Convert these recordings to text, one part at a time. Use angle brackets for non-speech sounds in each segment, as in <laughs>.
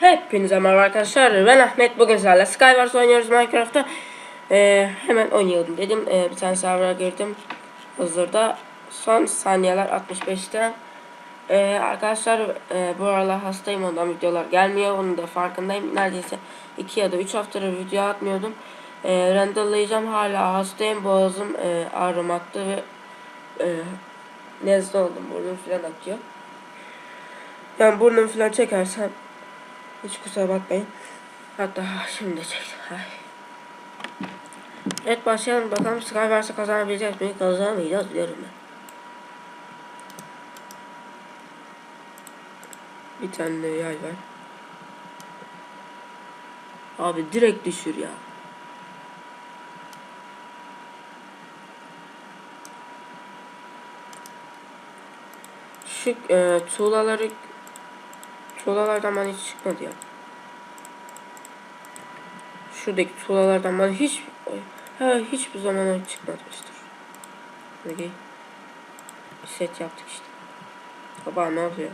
Hepinize merhaba arkadaşlar. Ben Ahmet. Bugün sizlerle Skywars oynuyoruz Minecraft'ta. Ee, hemen oynayalım dedim. Ee, bir tane server'a girdim. Hazırda. Son saniyeler 65'te. Ee, arkadaşlar e, bu aralar hastayım ondan videolar gelmiyor. Onun da farkındayım. Neredeyse 2 ya da 3 haftadır video atmıyordum. Ee, renderlayacağım. Hala hastayım. Boğazım e, ağrımakta ve e, nezle oldum. Burnum falan akıyor. Yani burnum falan çekersem hiç kusura bakmayın. Hatta şimdi çektim. Evet başlayalım bakalım Skywars'ı kazanabileceğiz mi? Kazanamayacağız diyorum ben. Bir tane de yay var. Abi direkt düşür ya. Şu e, tuğlaları tuğlalardan bana hiç çıkmadı ya. Şuradaki tuğlalardan bana hiç ha, hiçbir zaman hiç çıkmamıştır. Peki. Bir set yaptık işte. Baba ne oluyor?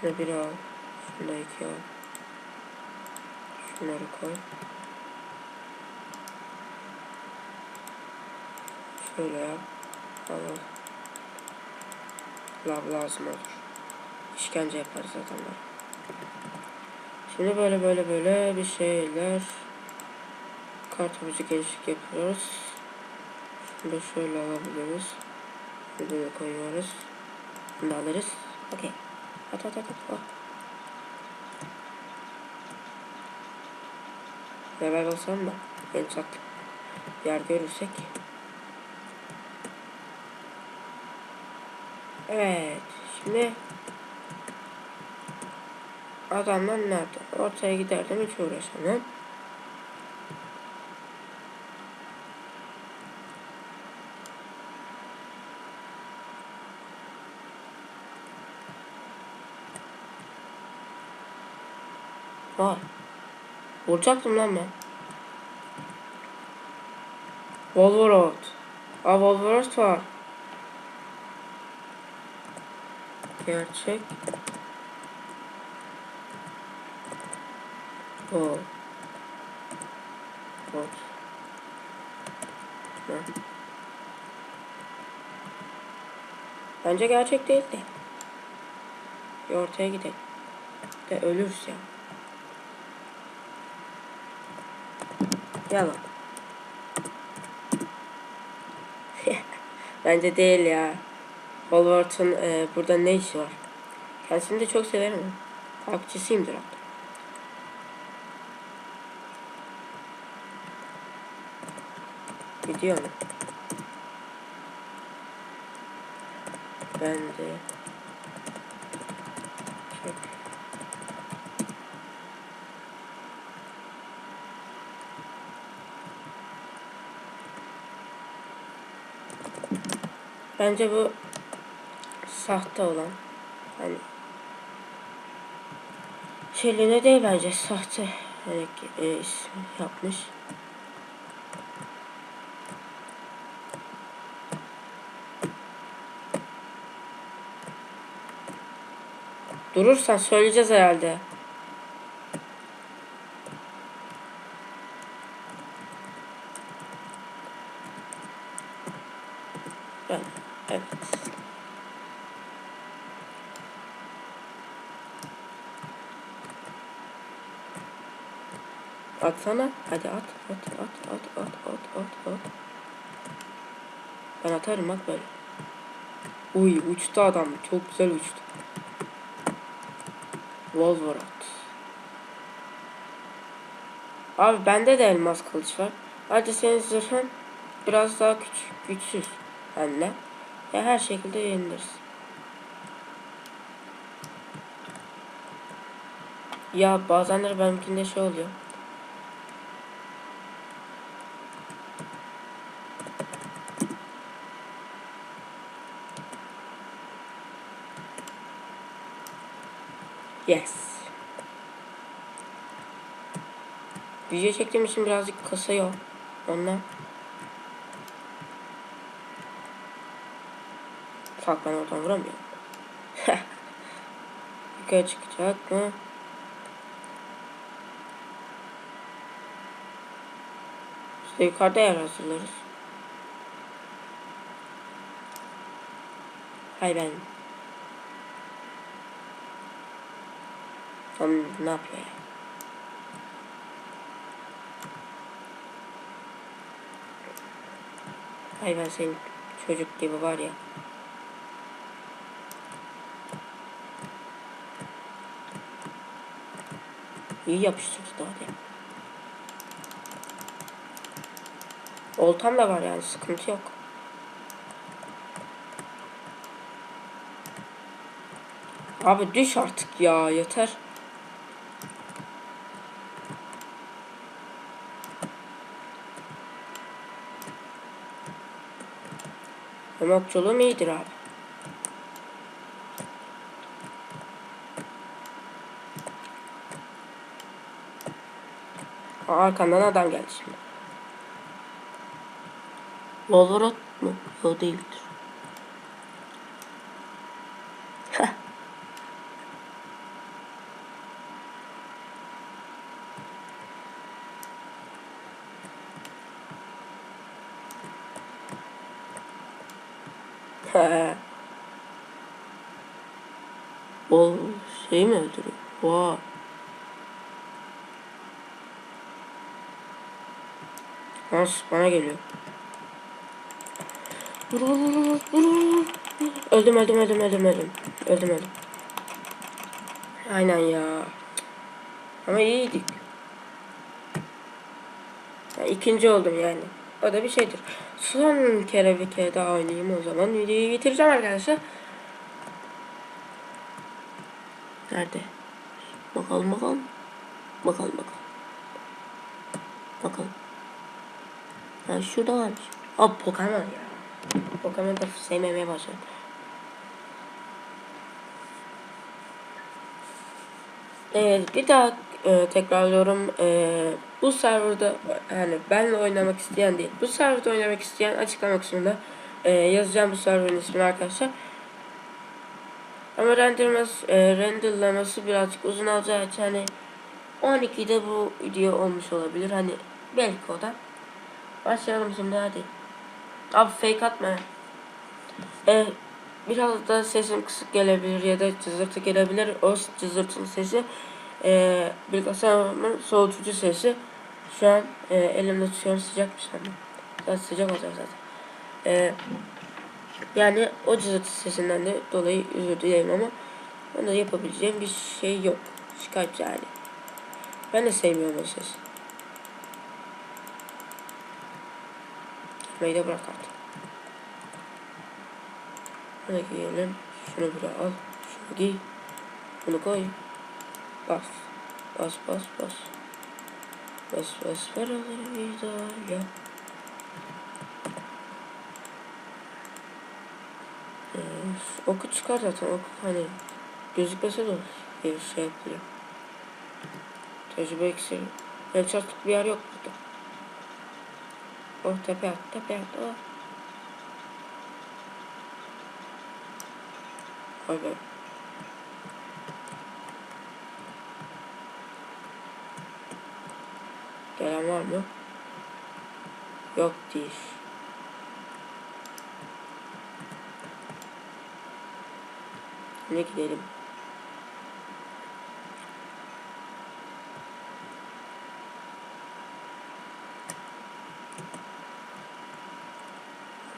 Şunu bir al. Şunu da iki al. Şunları koy. Şöyle yap. Al al. Lazım olur. İşkence yaparız adamlar. Şimdi böyle böyle böyle bir şeyler kartımızı genişlik yapıyoruz. Şimdi şöyle alabiliriz. Bunu koyuyoruz. Bunu da alırız. Okey. At at at at. Beraber olsam da en saklı yer görürsek. Evet. Şimdi adamlar nerede? Ortaya giderdim hiç uğraşamam. Var. Vuracaktım lan ben. Wolverot. Aa Wolverot var. Gerçek. O. Bot. Bence gerçek değil de. Bir ortaya gidelim. De ölürüz ya. Yalan. <laughs> Bence değil ya. Wolverton e, burada ne işi var? Kendisini de çok severim. Takipçisiyimdir hatta. Gidiyor mu? Ben de. Bence bu sahte olan hani şeyliğine değil bence sahte hani e, ismi yapmış. Durursan söyleyeceğiz herhalde. Ben, evet. Atsana. Hadi at. At, at, at, at, at, at, at. Ben atarım bak böyle. Uy uçtu adam. Çok güzel uçtu. Wolverot. Abi bende de elmas kılıç var. Hadi senin zırhın biraz daha küçük, güçsüz. Anne. Ya her şekilde yeniliriz. Ya bazenleri benimkinde şey oluyor. Yes. Video çektiğim için birazcık kasıyor. Ondan. Kalk ben oradan vuramıyorum. <laughs> Yukarı çıkacak mı? İşte yukarıda yer hazırlarız. Hay ben. Tam ne yapıyor ya? Hay ben senin çocuk gibi var ya. İyi yapıştırdı hadi. Oltam da var yani sıkıntı yok. Abi düş artık ya yeter. Ama okçuluğum iyidir abi. Aa, arkandan adam geldi şimdi. Wolverot mu? O değildir. Heh. He. O şey mi öldürüyor? Vay. Nasıl bana geliyor. Vur vur vur vur vur. Öldüm öldüm öldüm öldüm öldüm. Öldüm öldüm. Aynen ya. Ama iyiydik. Ya, ikinci oldum yani. O da bir şeydir. Son kere bir kere daha oynayayım o zaman. Videoyu bitireceğim arkadaşlar. Nerede? Bakalım bakalım. Bakalım bakalım. Bakalım. Ha şurada varmış. Aa Pokemon ya. Pokemon da sevmemeye başladım. Evet bir daha e, tekrarlıyorum. E, bu serverda yani benle oynamak isteyen değil. Bu serverda oynamak isteyen açıklama kısmında e, yazacağım bu serverın ismini arkadaşlar. Ama renderlaması, e, renderlaması birazcık uzun olacağı için hani 12'de bu video olmuş olabilir. Hani belki o da. Başlayalım şimdi hadi. Abi fake atma. E, biraz da sesim kısık gelebilir ya da cızırtı gelebilir. O cızırtının sesi e, bilgisayarımın soğutucu sesi. Şu an e, elimde tutuyorum sıcakmış ama. Biraz sıcak olacak zaten. E, yani o cızırtı sesinden de dolayı özür dilerim ama onda yapabileceğim bir şey yok. Şikayet yani. Ben de sevmiyorum o sesi. Gitmeyi de bırak artık. Bunu giyelim. Şunu buraya al. Şunu giy. Bunu koy. Bas. Bas bas bas. Bas bas paraları bir daha yap. Ee, oku çıkar zaten oku hani gözükmese de. Bir şey yapıyor. Tecrübe iksiri. Headshot'lık bir yer yok burada. Oh tepe at tepe at oh. Vay be. Gelen var mı? Yok değil. Ne gidelim.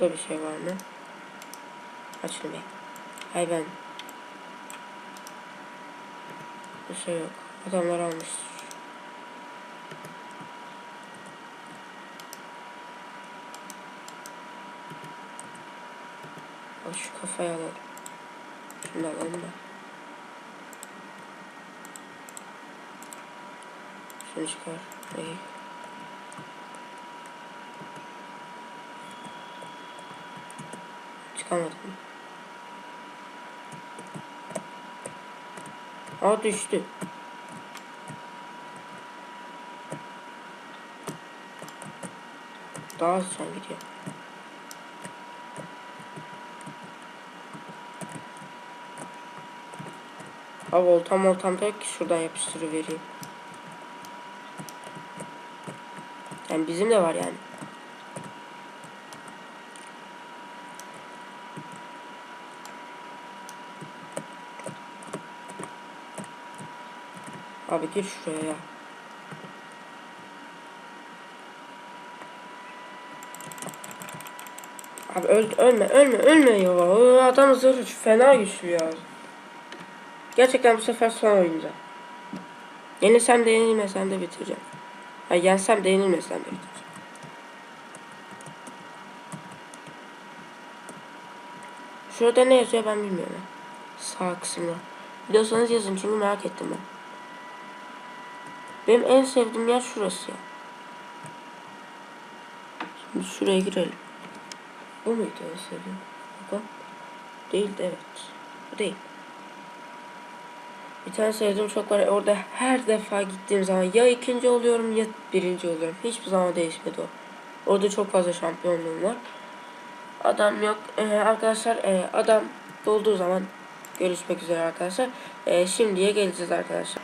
Burada bir şey var mı? Aç şunu be. Hay ben. Bir şey yok. Adamlar almış. Kafayı alalım. Şunu alalım da. Şunu çıkar. İyi. Çıkamadım. Aa düştü. Daha can gidiyor. Abi oltam oltam ki şuradan yapıştırıvereyim. Yani bizim de var yani. Abi gir şuraya ya. Abi öl, ölme ölme ölme ya. O adam zırh fena güçlü ya. Gerçekten bu sefer son oynayacağım. Yenilsem de yenilmesem de bitireceğim. Ha, yensem de yenilmesem de bitireceğim. Şurada ne yazıyor ben bilmiyorum. Sağ kısımda. Biliyorsanız yazın çünkü merak ettim ben. Benim en sevdiğim yer şurası ya. Şimdi şuraya girelim. Bu muydu en sevdiğim? Bakın. Değildi evet. Bu değil. Bir tane sevdiğim çok var. Orada her defa gittiğim zaman ya ikinci oluyorum ya birinci oluyorum. Hiçbir zaman değişmedi o. Orada çok fazla şampiyonluğum var. Adam yok. Ee, arkadaşlar e, adam dolduğu zaman görüşmek üzere arkadaşlar. E, şimdiye geleceğiz arkadaşlar.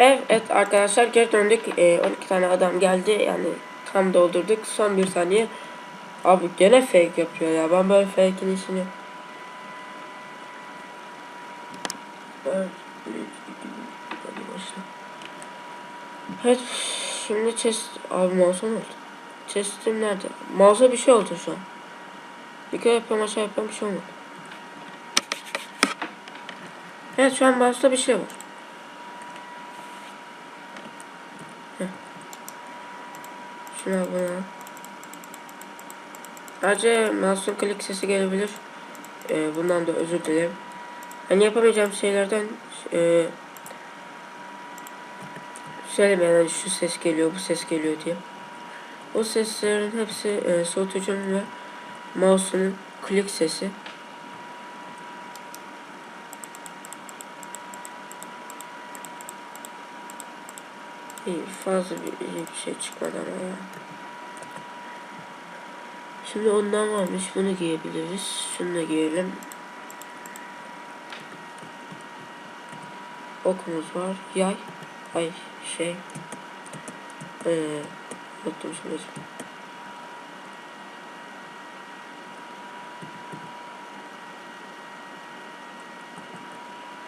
Evet arkadaşlar geri döndük. E, 12 tane adam geldi. Yani tam doldurduk. Son bir saniye. Abi gene fake yapıyor ya. Ben böyle fake'in işini Evet. Evet. Şimdi chest... Abi mouse'a ne oldu? Chest'im nerede? Mouse'a bir şey oldu şu an. Bir kere yapıyorum aşağı yapıyorum bir şey olmadı. Evet şu an mouse'da bir şey var. Şuna buna. Sadece mouse'un klik sesi gelebilir. Ee, bundan da özür dilerim. Hani yapamayacağım şeylerden e, söylemeyen şu ses geliyor bu ses geliyor diye. O seslerin hepsi e, soğutucunun ve mouse'un klik sesi. İyi fazla bir, iyi bir şey çıkmadı ama ya. Şimdi ondan varmış bunu giyebiliriz. Şunu da giyelim. Okumuz var. Yay. Ay şey. Ee, unuttum şimdi.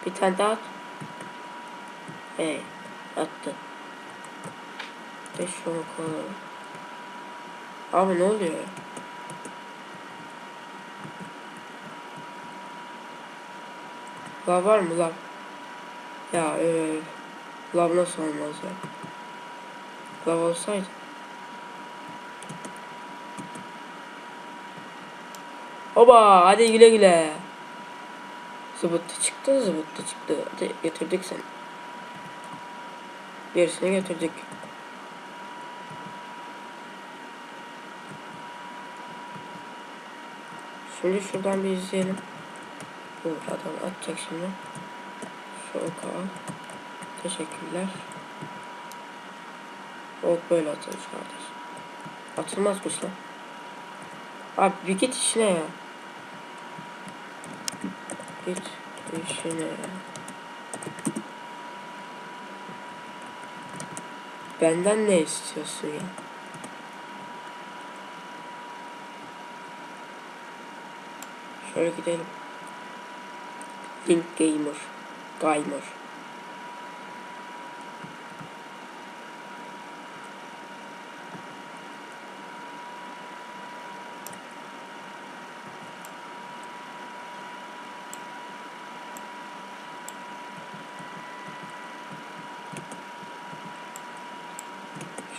Bir tane daha at. Hey. Attı. De şunu koyalım. Abi ne oluyor? Lav var mı lav? Ya ee, lav nasıl olmaz ya? Lav olsaydı. Oba hadi güle güle. Zıbıttı çıktı zıbıttı çıktı. Hadi getirdik seni. Gerisini getirdik. Şimdi şuradan bir izleyelim. Bu adam atacak şimdi. Soğuk Teşekkürler. Soğuk böyle atılır kardeş. Atılmazmış lan. Abi bir git işine ya. Git işine ya. Benden ne istiyorsun ya? Şöyle gidelim. Link Gamer. Gamer.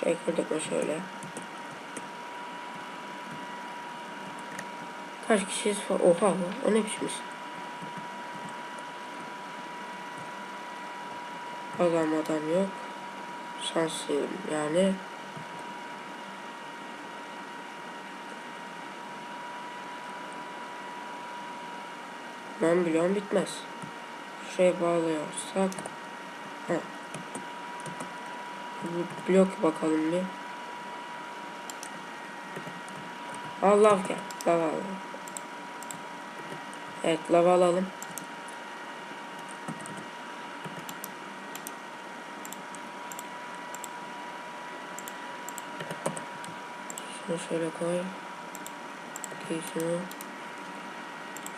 Şey kırdık mı şöyle. Kaç kişiyiz. Oha. O ne biçimiz? Adam adam yok. Şanslıyım yani. Ben biliyorum bitmez. Şey bağlıyorsak. Ha. Bir blok bakalım bir. Allah gel. Lava alalım. Evet lava alalım. Şunu şöyle koy. Giy şunu.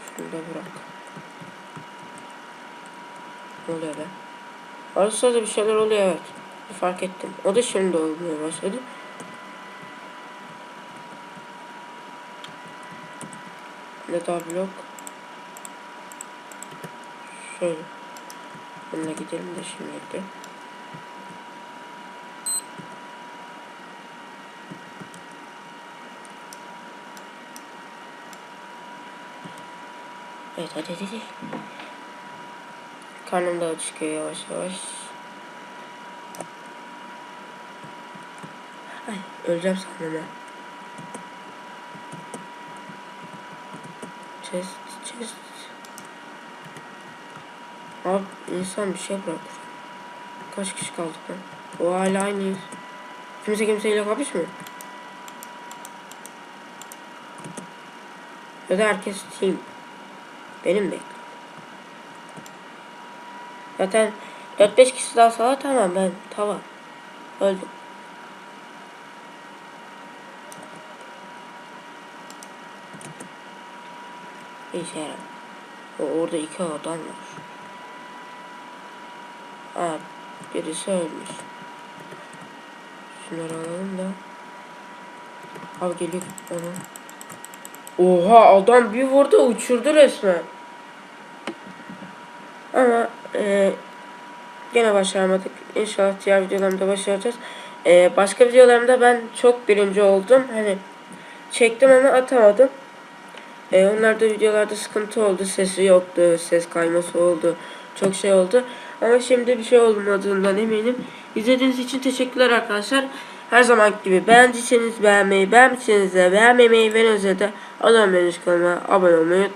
Şunu da bırak. Ne oluyor be? Arada sırada bir şeyler oluyor evet. Fark ettim. O da şimdi olmaya başladı. Ne daha blok. Şöyle. Bununla gidelim de şimdi Evet hadi hadi. hadi. Karnım da çıkıyor yavaş yavaş. Ay öleceğim sandım ben. Chest chest. Abi insan bir şey bırakır. Kaç kişi kaldık lan? O hala aynıyız. Kimse kimseyle kapışmıyor. Ya da herkes team. Benim bekle. Zaten 4-5 kişi daha sala tamam ben tamam. Öldüm. İşe yarar. O orada iki adam var. Ha, birisi ölmüş. Şunları alalım da. Abi geliyor onu. Oha adam bir vurdu uçurdu resmen. Ama e, gene başaramadık. İnşallah diğer videolarımda başaracağız. E, başka videolarımda ben çok birinci oldum. Hani çektim ama atamadım. E, onlarda videolarda sıkıntı oldu. Sesi yoktu. Ses kayması oldu. Çok şey oldu. Ama şimdi bir şey olmadığından eminim. İzlediğiniz için teşekkürler arkadaşlar. Her zaman gibi beğendiyseniz beğenmeyi, beğenmişseniz de beğenmemeyi ve de abone olmayı, abone olmayı